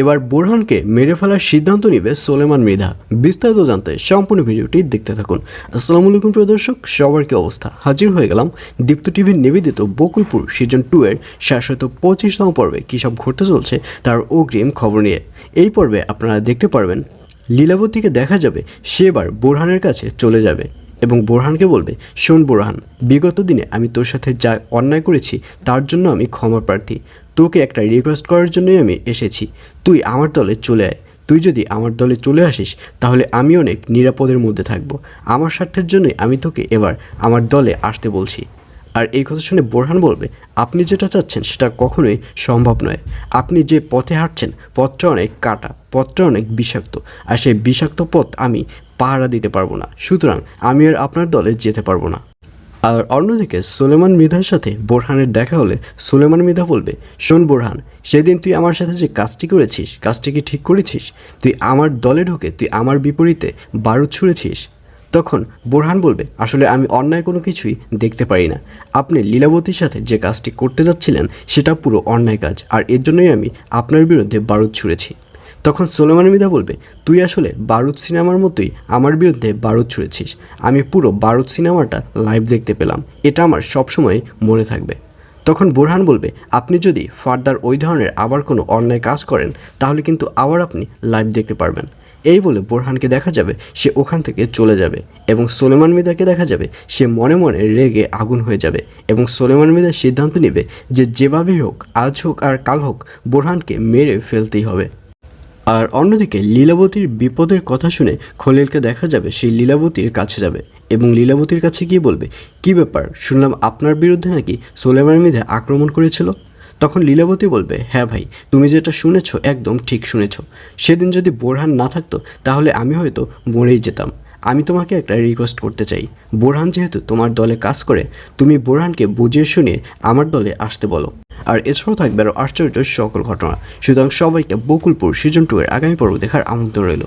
এবার বোরহানকে মেরে ফেলার সিদ্ধান্ত নেবে সোলেমান মৃধা। বিস্তারিত জানতে সম্পূর্ণ ভিডিওটি দেখতে থাকুন। আসসালামু আলাইকুম, প্রিয় দর্শক, সবার কি অবস্থা? হাজির হয়ে গেলাম দীপ্ত টিভির নিবেদিত বকুলপুর সিজন টু এর শাশ্বত পঁচিশতম পর্বে কী সব ঘটতে চলছে তার অগ্রিম খবর নিয়ে। এই পর্বে আপনারা দেখতে পারবেন, লীলাবতীকে দেখা যাবে, সে এবার বোরহানের কাছে চলে যাবে এবং বোরহানকে বলবে, শোন বোরহান, বিগত দিনে আমি তোর সাথে যা অন্যায় করেছি তার জন্য আমি ক্ষমা প্রার্থী। তোকে একটা রিকোয়েস্ট করার জন্যই আমি এসেছি। তুই আমার দলে চলে আয়। তুই যদি আমার দলে চলে আসিস, তাহলে আমি অনেক নিরাপদের মধ্যে থাকব। আমার স্বার্থের জন্যই আমি তোকে এবার আমার দলে আসতে বলছি। আর এই কথা শুনে বোরহান বলবে, আপনি যেটা চাচ্ছেন সেটা কখনোই সম্ভব নয়। আপনি যে পথে হাঁটছেন, পথটা অনেক কাটা, পথটা অনেক বিষাক্ত। আর সেই বিষাক্ত পথ আমি পাহারা দিতে পারব না। সুতরাং আমি আর আপনার দলে যেতে পারব না। আর অন্যদিকে সুলেমান মৃধার সাথে বোরহানের দেখা হলে সুলেমান মৃধা বলবে, শোন বোরহান, সেদিন তুই আমার সাথে যে কাজটি করেছিস, কাজটি কি ঠিক করেছিস? তুই আমার দলে ঢোকে, তুই আমার বিপরীতে বারুদ ছুঁড়েছিস? তখন বোরহান বলবে, আসলে আমি অন্যায় কোনো কিছুই দেখতে পারি না। আপনি লীলাবতীর সাথে যে কাজটি করতে যাচ্ছিলেন, সেটা পুরো অন্যায় কাজ, আর এর জন্যই আমি আপনার বিরুদ্ধে বারুদ ছুঁড়েছি। তখন সোলেমান মিদা বলবে, তুই আসলে বারুদ সিনেমার মতোই আমার বিরুদ্ধে বারুদ ছুঁড়েছিস। আমি পুরো বারুদ সিনেমাটা লাইভ দেখতে পেলাম। এটা আমার সবসময় মনে থাকবে। তখন বোরহান বলবে, আপনি যদি ফার্দার ওই ধরনের আবার কোনো অন্যায় কাজ করেন, তাহলে কিন্তু আবার আপনি লাইভ দেখতে পারবেন। এই বলে বোরহানকে দেখা যাবে সে ওখান থেকে চলে যাবে এবং সোলেমান মিদাকে দেখা যাবে সে মনে মনে রেগে আগুন হয়ে যাবে এবং সোলেমান মিদা সিদ্ধান্ত নেবে যে যেভাবেই হোক, আজ হোক আর কাল হোক, বোরহানকে মেরে ফেলতেই হবে। আর অন্যদিকে লীলাবতীর বিপদের কথা শুনে খলিলকে দেখা যাবে সেই লীলাবতীর কাছে যাবে এবং লীলাবতীর কাছে গিয়ে বলবে, কি ব্যাপার? শুনলাম আপনার বিরুদ্ধে নাকি সোলেমান মিধে আক্রমণ করেছিল? তখন লীলাবতী বলবে হ্যাঁ ভাই, তুমি যেটা শুনেছ একদম ঠিক শুনেছ। সেদিন যদি বোরহান না থাকতো, তাহলে আমি হয়তো মরেই যেতাম। আমি তোমাকে একটা রিকোয়েস্ট করতে চাই। বোরহান যেহেতু তোমার দলে কাজ করে, তুমি বোরহানকে বুঝিয়ে শুনিয়ে আমার দলে আসতে বলো। আর এছাড়াও থাকবে আরও আশ্চর্য সকল ঘটনা। সুতরাং সবাইকে বকুলপুর সিজন টু এর আগামী পর্ব দেখার আমন্ত্রণ রইল।